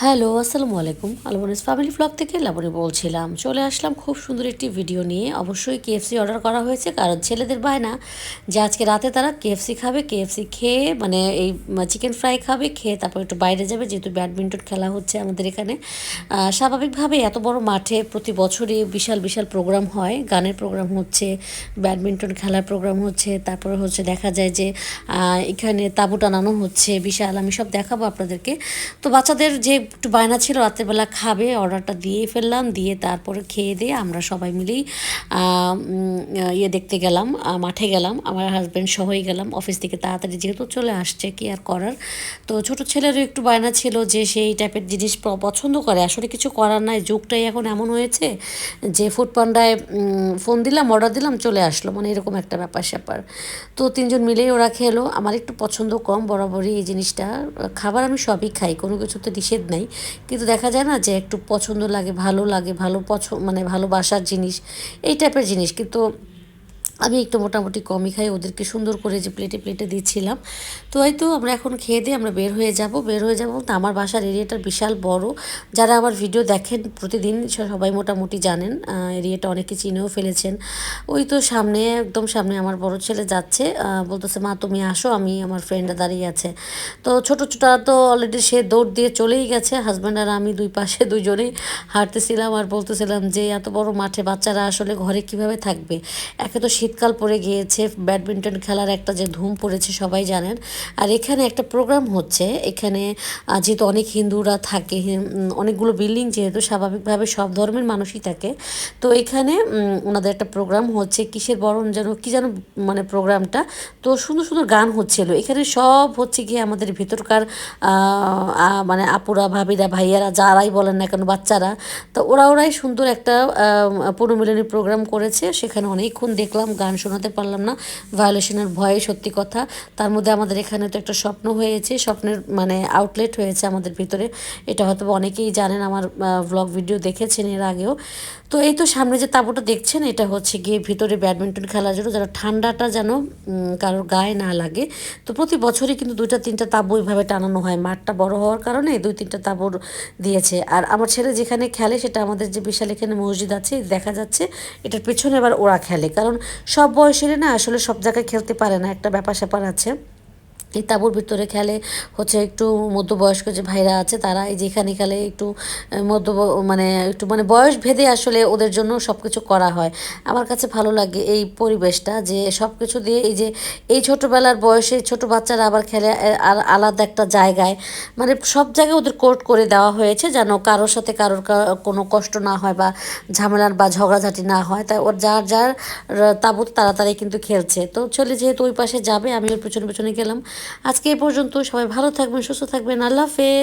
Hello, আসসালামু আলাইকুম। আলমনিস family blog থেকে লাবণী বলছিলাম। চলে আসলাম খুব সুন্দর একটি ভিডিও নিয়ে। অবশ্যই কেএফসি অর্ডার করা হয়েছে, কারণ ছেলেদের বায়না যে আজকে রাতে তারা কেএফসি খাবে কেএফসি খেয়ে মানে এই চিকেন ফ্রাই খাবে, খেয়ে তারপর একটু বাইরে যাবে, যেহেতু ব্যাডমিন্টন খেলা হচ্ছে আমাদের এখানে। স্বাভাবিকভাবে এত বড় মাঠে প্রতি বছরই বিশাল বিশাল প্রোগ্রাম হয়। গানের প্রোগ্রাম হচ্ছে, ব্যাডমিন্টন খেলার প্রোগ্রাম হচ্ছে, তারপরে হচ্ছে দেখা যায় যে এখানে তাঁবু টানানো হচ্ছে, বিশাল, আমি সব দেখাবো আপনাদেরকে। তো বাচ্চাদের যে একটু বায়না ছিল রাত্রেবেলা খাবে, অর্ডারটা দিয়ে ফেললাম, দিয়ে তারপরে খেয়ে দিয়ে আমরা সবাই মিলেই ইয়ে দেখতে গেলাম মাঠে গেলাম, আমার হাজব্যান্ড সহই গেলাম অফিস থেকে তাড়াতাড়ি যেহেতু চলে আসছে, কি আর করার? তো ছোট ছেলেরও একটু বায়না ছিল যে সেই টাইপের জিনিস পছন্দ করে, আসলে কিছু করার নাই, যুগটাই এখন এমন হয়েছে যে ফুড পান্ডায় ফোন দিলাম অর্ডার দিলাম, চলে আসলো মানে এরকম একটা ব্যাপার স্যাপার। তো তিনজন মিলেই ওরা খেলো, আমার একটু পছন্দ কম, বরাবরই এই জিনিসটা, খাবার আমি সবই খাই, কোনো কিছুতে নিষেধ কিন্তু দেখা যায় না যে একটু পছন্দ লাগে, ভালো লাগে, ভালো পছন্দ মানে ভালোবাসার জিনিস, এই টাইপের জিনিস। কিন্তু আমি একটু মোটামুটি কমই খাই, ওদেরকে সুন্দর করে যে প্লেটে প্লেটে দিচ্ছিলাম। তো এই তো আমরা এখন খেয়ে দিয়ে আমরা বের হয়ে যাব। বের হয়ে যাব তো আমার বাসার এরিয়াটা বিশাল বড়। যারা আমার ভিডিও দেখেন, প্রতিদিন সবাই মোটামুটি জানেন এরিয়াটা অনেকে চিনেও ফেলেছেন। ওই তো সামনে, একদম সামনে আমার বড় ছেলে যাচ্ছে বলতেছে, মা, তুমি আসো, আমি আমার ফ্রেন্ডরা দাঁড়িয়ে আছে। তো ছোট ছোট তো অলরেডি সে দৌড় দিয়ে চলেই গেছে। হাজব্যান্ড আর আমি দুই পাশে দুজনেই হাঁটতেছিলাম আর বলতেছিলাম যে, এত বড় মাঠে বাচ্চারা আসলে ঘরে কীভাবে থাকবে? একে তো শীতকাল পড়ে গিয়েছে, ব্যাডমিন্টন খেলার একটা যে ধুম পড়েছে সবাই জানেন। আর এখানে একটা প্রোগ্রাম হচ্ছে, এখানে যেহেতু অনেক হিন্দুরা থাকে অনেকগুলো বিল্ডিং যেহেতু স্বাভাবিকভাবে সব ধর্মের মানুষই থাকে, তো এখানে ওনাদের একটা প্রোগ্রাম হচ্ছে, কিসের বরণ যেন, কী যেন মানে প্রোগ্রামটা, তো সুন্দর সুন্দর গান হচ্ছিল। এখানে সব হচ্ছে গিয়ে আমাদের ভিতরকার মানে আপুরা, ভাবিরা, ভাইয়ারা, যারাই বলেন না কেন, বাচ্চারা, তো ওরা ওরাই সুন্দর একটা পুনর্মিলনী প্রোগ্রাম করেছে, সেখানে অনেকক্ষণ দেখলাম গান শোনাতে পারলাম না। ভায়োলেশনের ভয়ে সত্যি কথা। তার মধ্যে আমাদের এখানে তো একটা স্বপ্ন হয়েছে। স্বপ্নের মানে আউটলেট হয়েছে আমাদের ভিতরে। এটা হয়তো অনেকেই জানেন, আমার ব্লগ ভিডিও দেখেছেন এর আগেও। তো এই তো সামনে যে তাঁবুটা দেখছেন, এটা হচ্ছে গিয়ে ভিতরে ব্যাডমিন্টন খেলার জন্য যেন ঠান্ডাটা যেন কারোর গায়ে না লাগে। তো প্রতি বছরই কিন্তু দুইটা, তিনটা তাঁবু এইভাবে টানানো হয়। মাঠটা বড় হওয়ার কারণে দুই, তিনটা তাঁবুর দিয়েছে। আর আমার ছেলে যেখানে খেলে সেটা আমাদের যে বিশাল এখানে মসজিদ আছে, দেখা যাচ্ছে, এটার পেছনে এবার ওরা খেলে। কারণ সব বয়সেরই না আসলে সব জায়গায় খেলতে পারে না একটা ব্যাপার স্যাপার আছে। এই তাঁবুর ভিতরে খেলে হচ্ছে একটু মধ্যবয়স্ক যে ভাইরা আছে, তারা এই যেখানে খেলে একটু মধ্য মানে একটু মানে বয়স ভেদে আসলে ওদের জন্য সব কিছু করা হয়। আমার কাছে ভালো লাগে এই পরিবেশটা যে সব কিছু দিয়ে এই যে এই ছোটোবেলার বয়সে ছোট বাচ্চারা আবার খেলে আর আলাদা একটা জায়গায় মানে সব জায়গায় ওদের কোর্ট করে দেওয়া হয়েছে যেন কারোর সাথে কারোর কোনো কষ্ট না হয় বা ঝামেলার বা ঝগড়াঝাটি না হয়। তাই ওর যার যার, তাবুত তাড়াতাড়ি কিন্তু খেলছে। তো চলে যেহেতু ওই পাশে যাবে, আমি ওর পেছনে পেছনে গেলাম। আজকে এই পর্যন্ত সবাই ভালো থাকবেন সুস্থ থাকবেন আল্লাহ হাফেজ।